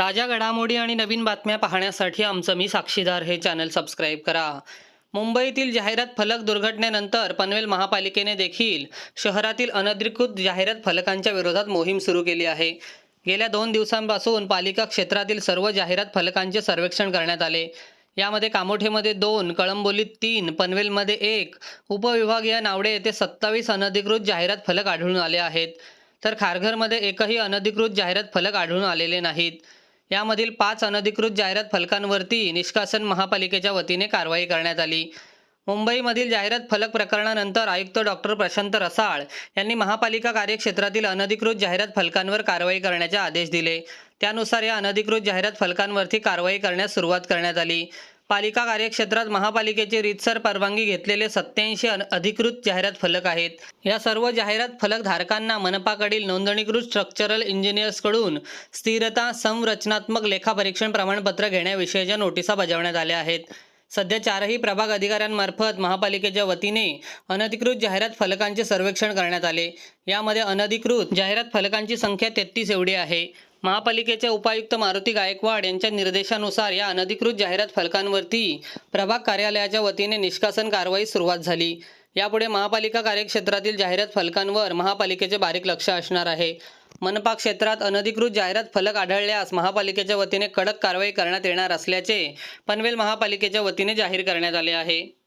ताज्या घडामोडी आणि नवीन बातम्या पाहण्यासाठी आमचं मी साक्षीदार हे चॅनल सबस्क्राईब करा. मुंबईतील जाहिरात फलक दुर्घटनेनंतर पनवेल महापालिकेने देखील शहरातील अनधिकृत जाहिरात फलकांच्या विरोधात मोहीम सुरू केली आहे. गेल्या दोन दिवसांपासून पालिका क्षेत्रातील सर्व जाहिरात फलकांचे सर्वेक्षण करण्यात आले. यामध्ये कामोठेमध्ये दोन कळंबोलीत तीन पनवेलमध्ये एक उपविभागीय नावडे येथे सत्तावीस अनधिकृत जाहिरात फलक आढळून आले आहेत. तर खारघरमध्ये एकही अनधिकृत जाहिरात फलक आढळून आलेले नाहीत. यामधील पाच अनधिकृत जाहिरात फलकांवरती निष्कासन महापालिकेच्या वतीने कारवाई करण्यात आली. मुंबईमधील जाहिरात फलक प्रकरणानंतर आयुक्त डॉक्टर प्रशांत रसाळ यांनी महापालिका कार्यक्षेत्रातील अनधिकृत जाहिरात फलकांवर कारवाई करण्याचे आदेश दिले. त्यानुसार या अनधिकृत जाहिरात फलकांवरती कारवाई करण्यास सुरुवात करण्यात आली. पालिका कार्यक्षेत्रात महापालिकेचे रीतसर परवानगी घेतलेले सत्याऐंशी अधिकृत जाहिरात फलक आहेत. या सर्व जाहिरात फलक धारकांना मनपाकडील नोंदणीकृत स्ट्रक्चरल इंजिनियर्सकडून स्थिरता संरचनात्मक लेखापरीक्षण प्रमाणपत्र घेण्याविषयीच्या नोटिसा बजावण्यात आल्या आहेत. सध्या चारही प्रभाग अधिकाऱ्यांमार्फत महापालिकेच्या वतीने अनधिकृत जाहिरात फलकांचे सर्वेक्षण करण्यात आले. यामध्ये अनधिकृत जाहिरात फलकांची संख्या तेहतीस एवढी आहे. महापालिकेचे उपायुक्त मारुती गायकवाड यांच्या निर्देशानुसार या अनधिकृत जाहिरात फलकांवरती प्रभाग कार्यालयाच्या वतीने निष्कासन कारवाई सुरुवात झाली. यापुढे महापालिका कार्यक्षेत्रातील जाहिरात फलकांवर महापालिकेचे बारीक लक्ष असणार आहे. मनपा क्षेत्रात अनधिकृत जाहिरात फलक आढळल्यास महापालिकेच्या वतीने कडक कारवाई करण्यात येणार असल्याचे पनवेल महापालिकेच्या वतीने जाहीर करण्यात आले आहे.